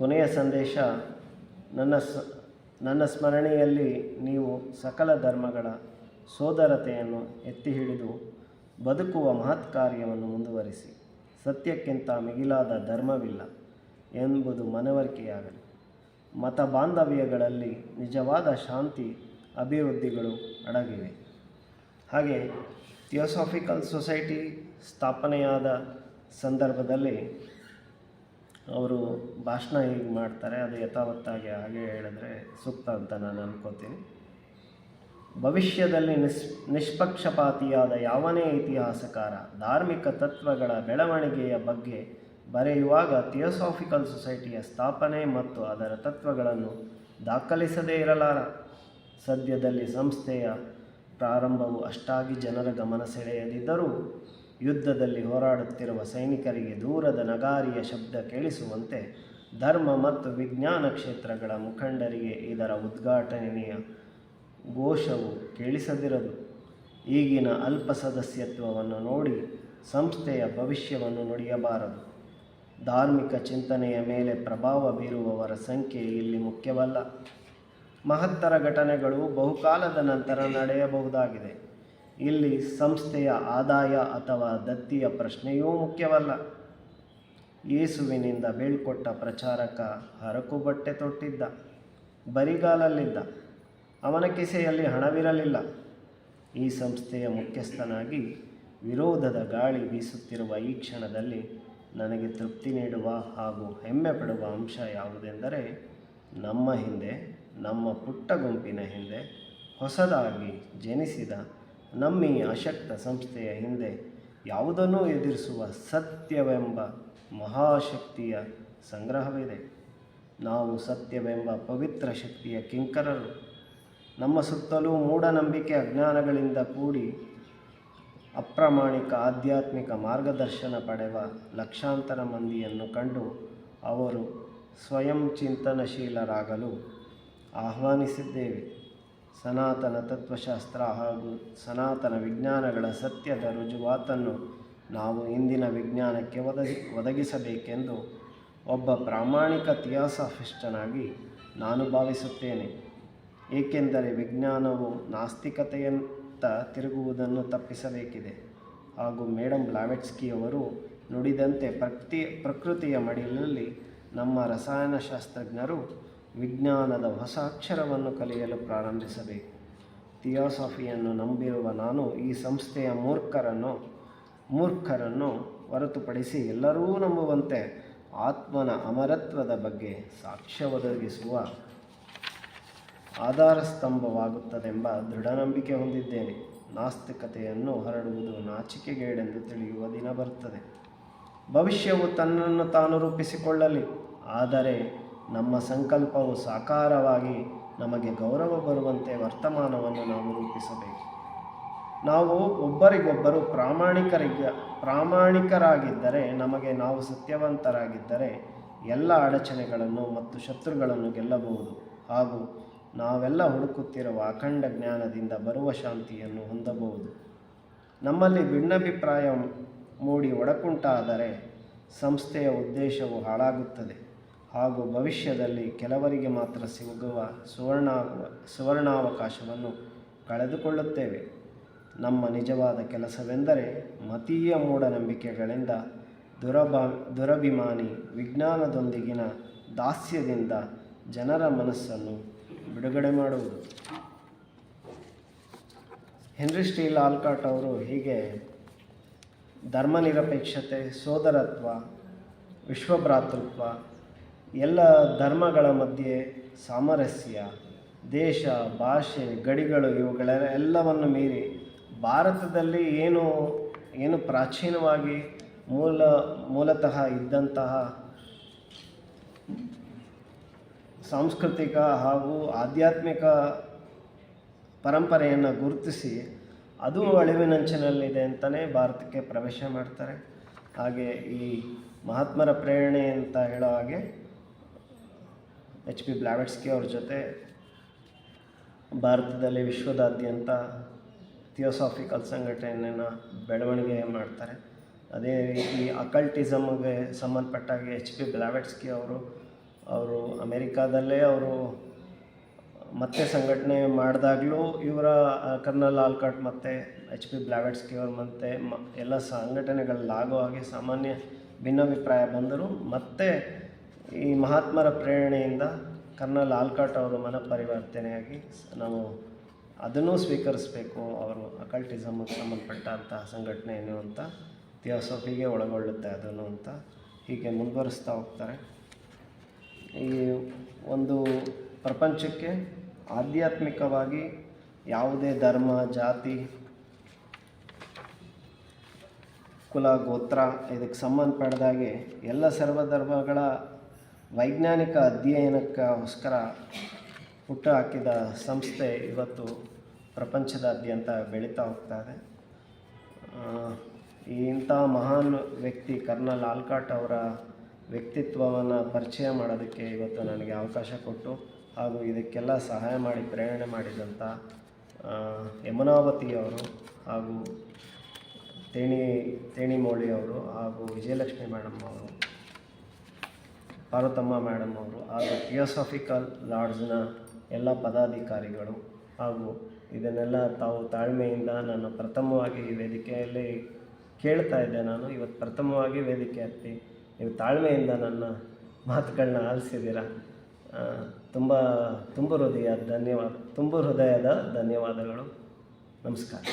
ಕೊನೆಯ ಸಂದೇಶ ನನ್ನ ಸ ನನ್ನ ಸ್ಮರಣೆಯಲ್ಲಿ ನೀವು ಸಕಲ ಧರ್ಮಗಳ ಸೋದರತೆಯನ್ನು ಎತ್ತಿ ಹಿಡಿದು ಬದುಕುವ ಮಹತ್ ಕಾರ್ಯವನ್ನು ಮುಂದುವರಿಸಿ. ಸತ್ಯಕ್ಕಿಂತ ಮಿಗಿಲಾದ ಧರ್ಮವಿಲ್ಲ ಎಂಬುದು ಮನವರಿಕೆಯಾಗಲಿ. ಮತ ಬಾಂಧವ್ಯಗಳಲ್ಲಿ ನಿಜವಾದ ಶಾಂತಿ ಅಭಿವೃದ್ಧಿಗಳು ಅಡಗಿವೆ. ಹಾಗೆ ಥಿಯೋಸಾಫಿಕಲ್ ಸೊಸೈಟಿ ಸ್ಥಾಪನೆಯಾದ ಸಂದರ್ಭದಲ್ಲಿ ಅವರು ಭಾಷಣ ಹೀಗೆ ಮಾಡ್ತಾರೆ, ಅದು ಯಥಾವತ್ತಾಗಿ ಹಾಗೆ ಹೇಳಿದ್ರೆ ಸೂಕ್ತ ಅಂತ ನಾನು ಅನ್ಕೋತೀನಿ. ಭವಿಷ್ಯದಲ್ಲಿ ನಿಸ್, ನಿಷ್ಪಕ್ಷಪಾತಿಯಾದ ಯಾವನೇ ಇತಿಹಾಸಕಾರ ಧಾರ್ಮಿಕ ತತ್ವಗಳ ಬೆಳವಣಿಗೆಯ ಬಗ್ಗೆ ಬರೆಯುವಾಗ ಥಿಯೋಸಾಫಿಕಲ್ ಸೊಸೈಟಿಯ ಸ್ಥಾಪನೆ ಮತ್ತು ಅದರ ತತ್ವಗಳನ್ನು ದಾಖಲಿಸದೇ ಇರಲಾರ. ಸದ್ಯದಲ್ಲಿ ಸಂಸ್ಥೆಯ ಪ್ರಾರಂಭವು ಅಷ್ಟಾಗಿ ಜನರ ಗಮನ ಸೆಳೆಯದಿದ್ದರೂ ಯುದ್ಧದಲ್ಲಿ ಹೋರಾಡುತ್ತಿರುವ ಸೈನಿಕರಿಗೆ ದೂರದ ನಗಾರಿಯ ಶಬ್ದ ಕೇಳಿಸುವಂತೆ ಧರ್ಮ ಮತ್ತು ವಿಜ್ಞಾನ ಕ್ಷೇತ್ರಗಳ ಮುಖಂಡರಿಗೆ ಇದರ ಉದ್ಘಾಟನೆಯ ಘೋಷವು ಕೇಳಿಸದಿರದು. ಈಗಿನ ಅಲ್ಪ ಸದಸ್ಯತ್ವವನ್ನು ನೋಡಿ ಸಂಸ್ಥೆಯ ಭವಿಷ್ಯವನ್ನು ನುಡಿಯಬಾರದು. ಧಾರ್ಮಿಕ ಚಿಂತನೆಯ ಮೇಲೆ ಪ್ರಭಾವ ಬೀರುವವರ ಸಂಖ್ಯೆ ಇಲ್ಲಿ ಮುಖ್ಯವಲ್ಲ. ಮಹತ್ತರ ಘಟನೆಗಳು ಬಹುಕಾಲದ ನಂತರ ನಡೆಯಬಹುದಾಗಿದೆ. ಇಲ್ಲಿ ಸಂಸ್ಥೆಯ ಆದಾಯ ಅಥವಾ ದತ್ತಿಯ ಪ್ರಶ್ನೆಯೂ ಮುಖ್ಯವಲ್ಲ. ಯೇಸುವಿನಿಂದ ಬೀಳ್ಕೊಟ್ಟ ಪ್ರಚಾರಕ ಹರಕು ಬಟ್ಟೆ ತೊಟ್ಟಿದ್ದ, ಬರಿಗಾಲಲ್ಲಿದ್ದ, ಅವನ ಕಿಸೆಯಲ್ಲಿ ಹಣವಿರಲಿಲ್ಲ. ಈ ಸಂಸ್ಥೆಯ ಮುಖ್ಯಸ್ಥನಾಗಿ ವಿರೋಧದ ಗಾಳಿ ಬೀಸುತ್ತಿರುವ ಈ ಕ್ಷಣದಲ್ಲಿ ನನಗೆ ತೃಪ್ತಿ ನೀಡುವ ಹಾಗೂ ಹೆಮ್ಮೆ ಪಡುವ ಅಂಶ ಯಾವುದೆಂದರೆ, ನಮ್ಮ ಹಿಂದೆ, ನಮ್ಮ ಪುಟ್ಟ ಗುಂಪಿನ ಹಿಂದೆ ಹೊಸದಾಗಿ ಜನಿಸಿದ ನಮ್ಮ ಈ ಅಶಕ್ತ ಸಂಸ್ಥೆಯ ಹಿಂದೆ ಯಾವುದನ್ನೂ ಎದುರಿಸುವ ಸತ್ಯವೆಂಬ ಮಹಾಶಕ್ತಿಯ ಸಂಗ್ರಹವಿದೆ. ನಾವು ಸತ್ಯವೆಂಬ ಪವಿತ್ರ ಶಕ್ತಿಯ ಕಿಂಕರರು. ನಮ್ಮ ಸುತ್ತಲೂ ಮೂಢನಂಬಿಕೆ ಅಜ್ಞಾನಗಳಿಂದ ಕೂಡಿ ಅಪ್ರಾಮಾಣಿಕ ಆಧ್ಯಾತ್ಮಿಕ ಮಾರ್ಗದರ್ಶನ ಪಡೆವ ಲಕ್ಷಾಂತರ ಮಂದಿಯನ್ನು ಕಂಡು ಅವರು ಸ್ವಯಂ ಚಿಂತನಶೀಲರಾಗಲು ಆಹ್ವಾನಿಸಿದ್ದೇವೆ. ಸನಾತನ ತತ್ವಶಾಸ್ತ್ರ ಹಾಗೂ ಸನಾತನ ವಿಜ್ಞಾನಗಳ ಸತ್ಯದ ರುಜುವಾತನ್ನು ನಾವು ಇಂದಿನ ವಿಜ್ಞಾನಕ್ಕೆ ಒದಗಿ, ಒದಗಿಸಬೇಕೆಂದು ಒಬ್ಬ ಪ್ರಾಮಾಣಿಕ ಥಿಯಾಸಫಿಸ್ಟನಾಗಿ ನಾನು ಭಾವಿಸುತ್ತೇನೆ. ಏಕೆಂದರೆ ವಿಜ್ಞಾನವು ನಾಸ್ತಿಕತೆಯಂತ ತಿರುಗುವುದನ್ನು ತಪ್ಪಿಸಬೇಕಿದೆ. ಹಾಗೂ ಮೇಡಮ್ ಬ್ಲಾವೆಟ್ಸ್ಕಿಯವರು ನುಡಿದಂತೆ ಪ್ರಕೃತಿ, ಪ್ರಕೃತಿಯ ಮಡಿಲಲ್ಲಿ ನಮ್ಮ ರಸಾಯನಶಾಸ್ತ್ರಜ್ಞರು ವಿಜ್ಞಾನದ ಹೊಸ ಅಕ್ಷರವನ್ನು ಕಲಿಯಲು ಪ್ರಾರಂಭಿಸಬೇಕು. ಥಿಯಾಸಫಿಯನ್ನು ನಂಬಿರುವ ನಾನು ಈ ಸಂಸ್ಥೆಯ ಮೂರ್ಖರನ್ನು ಮೂರ್ಖರನ್ನು ಹೊರತುಪಡಿಸಿ ಎಲ್ಲರೂ ನಂಬುವಂತೆ ಆತ್ಮನ ಅಮರತ್ವದ ಬಗ್ಗೆ ಸಾಕ್ಷ್ಯ ಒದಗಿಸುವ ಆಧಾರ ಸ್ತಂಭವಾಗುತ್ತದೆಂಬ ದೃಢ ನಂಬಿಕೆ ಹೊಂದಿದ್ದೇನೆ. ನಾಸ್ತಿಕತೆಯನ್ನು ಹರಡುವುದು ನಾಚಿಕೆಗೇಡೆಂದು ತಿಳಿಯುವ ದಿನ ಬರುತ್ತದೆ. ಭವಿಷ್ಯವು ತನ್ನನ್ನು ತಾನು ರೂಪಿಸಿಕೊಳ್ಳಲಿ, ಆದರೆ ನಮ್ಮ ಸಂಕಲ್ಪವು ಸಾಕಾರವಾಗಿ ನಮಗೆ ಗೌರವ ಬರುವಂತೆ ವರ್ತಮಾನವನ್ನು ನಾವು ರೂಪಿಸಬೇಕು. ನಾವು ಒಬ್ಬರಿಗೊಬ್ಬರು ಪ್ರಾಮಾಣಿಕರಿಗ, ಪ್ರಾಮಾಣಿಕರಾಗಿದ್ದರೆ ನಮಗೆ ನಾವು ಸತ್ಯವಂತರಾಗಿದ್ದರೆ ಎಲ್ಲ ಅಡಚಣೆಗಳನ್ನು ಮತ್ತು ಶತ್ರುಗಳನ್ನು ಗೆಲ್ಲಬಹುದು. ಹಾಗೂ ನಾವೆಲ್ಲ ಹುಡುಕುತ್ತಿರುವ ಅಖಂಡ ಜ್ಞಾನದಿಂದ ಬರುವ ಶಾಂತಿಯನ್ನು ಹೊಂದಬಹುದು. ನಮ್ಮಲ್ಲಿ ಭಿನ್ನಾಭಿಪ್ರಾಯ ಮೂಡಿ ಒಡಕುಂಟಾದರೆ ಸಂಸ್ಥೆಯ ಉದ್ದೇಶವು ಹಾಳಾಗುತ್ತದೆ. ಹಾಗೂ ಭವಿಷ್ಯದಲ್ಲಿ ಕೆಲವರಿಗೆ ಮಾತ್ರ ಸಿಗುವ ಸುವರ್ಣಾವ, ಸುವರ್ಣಾವಕಾಶವನ್ನು ಕಳೆದುಕೊಳ್ಳುತ್ತೇವೆ. ನಮ್ಮ ನಿಜವಾದ ಕೆಲಸವೆಂದರೆ ಮತೀಯ ಮೂಢನಂಬಿಕೆಗಳಿಂದ ದುರಭಾ, ದುರಭಿಮಾನಿ ವಿಜ್ಞಾನದೊಂದಿಗಿನ ದಾಸ್ಯದಿಂದ ಜನರ ಮನಸ್ಸನ್ನು ಬಿಡುಗಡೆ ಮಾಡುವುದು. ಹೆನ್ರಿ ಸ್ಟೀಲ್ ಆಲ್ಕಾಟ್ ಅವರು ಹೀಗೆ, ಧರ್ಮನಿರಪೇಕ್ಷತೆ, ಸೋದರತ್ವ, ವಿಶ್ವಭ್ರಾತೃತ್ವ ಎಲ್ಲ ಧರ್ಮಗಳ ಮಧ್ಯೆ ಸಾಮರಸ್ಯ, ದೇಶ, ಭಾಷೆ, ಗಡಿಗಳು ಇವುಗಳೆಲ್ಲವನ್ನು ಮೀರಿ ಭಾರತದಲ್ಲಿ ಏನು ಏನು ಪ್ರಾಚೀನವಾಗಿ ಮೂಲ, ಮೂಲತಃ ಇದ್ದಂತಹ ಸಾಂಸ್ಕೃತಿಕ ಹಾಗೂ ಆಧ್ಯಾತ್ಮಿಕ ಪರಂಪರೆಯನ್ನು ಗುರುತಿಸಿ ಅದು ಅಳಿವಿನಂಚಿನಲ್ಲಿದೆ ಅಂತಲೇ ಭಾರತಕ್ಕೆ ಪ್ರವೇಶ ಮಾಡ್ತಾರೆ. ಹಾಗೆ ಈ ಮಹಾತ್ಮರ ಪ್ರೇರಣೆ ಅಂತ ಹೇಳೋ ಹಾಗೆ ಎಚ್ ಪಿ ಬ್ಲಾವೆಟ್ಸ್ಕಿ ಅವ್ರ ಜೊತೆ ಭಾರತದಲ್ಲಿ ವಿಶ್ವದಾದ್ಯಂತ ಥಿಯೋಸಾಫಿಕಲ್ ಸಂಘಟನೆಯನ್ನು ಬೆಳವಣಿಗೆ ಮಾಡ್ತಾರೆ. ಅದೇ ರೀತಿ ಅಕಲ್ಟಿಸಮ್ಗೆ ಸಂಬಂಧಪಟ್ಟಾಗೆ ಎಚ್ ಪಿ ಬ್ಲಾವೆಟ್ಸ್ಕಿ ಅವರು ಅವರು ಅಮೇರಿಕಾದಲ್ಲೇ ಅವರು ಮತ್ತೆ ಸಂಘಟನೆ ಮಾಡಿದಾಗಲೂ ಇವರ ಕರ್ನಲ್ ಆಲ್ಕಾಟ್ ಮತ್ತು ಎಚ್ ಪಿ ಬ್ಲಾವೆಟ್ಸ್ಕಿ ಅವರು ಮತ್ತು ಮ ಎಲ್ಲ ಸಂಘಟನೆಗಳಲ್ಲಾಗೋ ಹಾಗೆ ಸಾಮಾನ್ಯ ಭಿನ್ನಾಭಿಪ್ರಾಯ ಬಂದರೂ ಮತ್ತೆ ಈ ಮಹಾತ್ಮರ ಪ್ರೇರಣೆಯಿಂದ ಕರ್ನಲ್ ಆಲ್ಕಾಟ್ ಅವರು ಮನ ಪರಿವರ್ತನೆಯಾಗಿ ನಾವು ಅದನ್ನೂ ಸ್ವೀಕರಿಸಬೇಕು, ಅವರು ಅಕಲ್ಟಿಸಮ್ಗೆ ಸಂಬಂಧಪಟ್ಟಂತಹ ಸಂಘಟನೆ ಏನು ಅಂತ ಥಿಯೋಸಫಿಗೆ ಒಳಗೊಳ್ಳುತ್ತೆ ಅದನ್ನು ಅಂತ ಹೀಗೆ ಮುಂದುವರಿಸ್ತಾ ಹೋಗ್ತಾರೆ. ಈ ಒಂದು ಪ್ರಪಂಚಕ್ಕೆ ಆಧ್ಯಾತ್ಮಿಕವಾಗಿ ಯಾವುದೇ ಧರ್ಮ, ಜಾತಿ, ಕುಲ, ಗೋತ್ರ ಇದಕ್ಕೆ ಸಂಬಂಧಪಟ್ಟದಾಗೆ ಎಲ್ಲ ಸರ್ವಧರ್ಮಗಳ ವೈಜ್ಞಾನಿಕ ಅಧ್ಯಯನಕ್ಕೋಸ್ಕರ ಹುಟ್ಟು ಹಾಕಿದ ಸಂಸ್ಥೆ ಇವತ್ತು ಪ್ರಪಂಚದಾದ್ಯಂತ ಬೆಳೀತಾ ಹೋಗ್ತಾ ಇದೆ. ಇಂಥ ಮಹಾನ್ ವ್ಯಕ್ತಿ ಕರ್ನಲ್ ಆಲ್ಕಾಟ್ ಅವರ ವ್ಯಕ್ತಿತ್ವವನ್ನು ಪರಿಚಯ ಮಾಡೋದಕ್ಕೆ ಇವತ್ತು ನನಗೆ ಅವಕಾಶ ಕೊಟ್ಟು ಹಾಗೂ ಇದಕ್ಕೆಲ್ಲ ಸಹಾಯ ಮಾಡಿ, ಪ್ರೇರಣೆ ಮಾಡಿದಂಥ ಯಮುನಾವತಿಯವರು ಹಾಗೂ ತೇಣಿ ತೇಣಿಮೌಳಿ ಅವರು ಹಾಗೂ ವಿಜಯಲಕ್ಷ್ಮಿ ಮೇಡಮ್ ಅವರು. ಪಾರ್ವತಮ್ಮ ಮೇಡಮ್ ಅವರು ಹಾಗೂ ಥಿಯೋಸಾಫಿಕಲ್ ಲಾಡ್ಜ್ನ ಎಲ್ಲ ಪದಾಧಿಕಾರಿಗಳು ಹಾಗೂ ಇದನ್ನೆಲ್ಲ ತಾವು ತಾಳ್ಮೆಯಿಂದ ನಾನು ಪ್ರಥಮವಾಗಿ ಈ ವೇದಿಕೆಯಲ್ಲಿ ಕೇಳ್ತಾ ಇದ್ದೆ ನಾನು. ಇವತ್ತು ಪ್ರಥಮವಾಗಿ ವೇದಿಕೆ ಹತ್ತಿ ನೀವು ತಾಳ್ಮೆಯಿಂದ ನನ್ನ ಮಾತುಗಳನ್ನ ಆಲಿಸಿದ್ದೀರ. ತುಂಬ ತುಂಬ ಹೃದಯ ಧನ್ಯವಾದ, ತುಂಬ ಹೃದಯದ ಧನ್ಯವಾದಗಳು. ನಮಸ್ಕಾರ.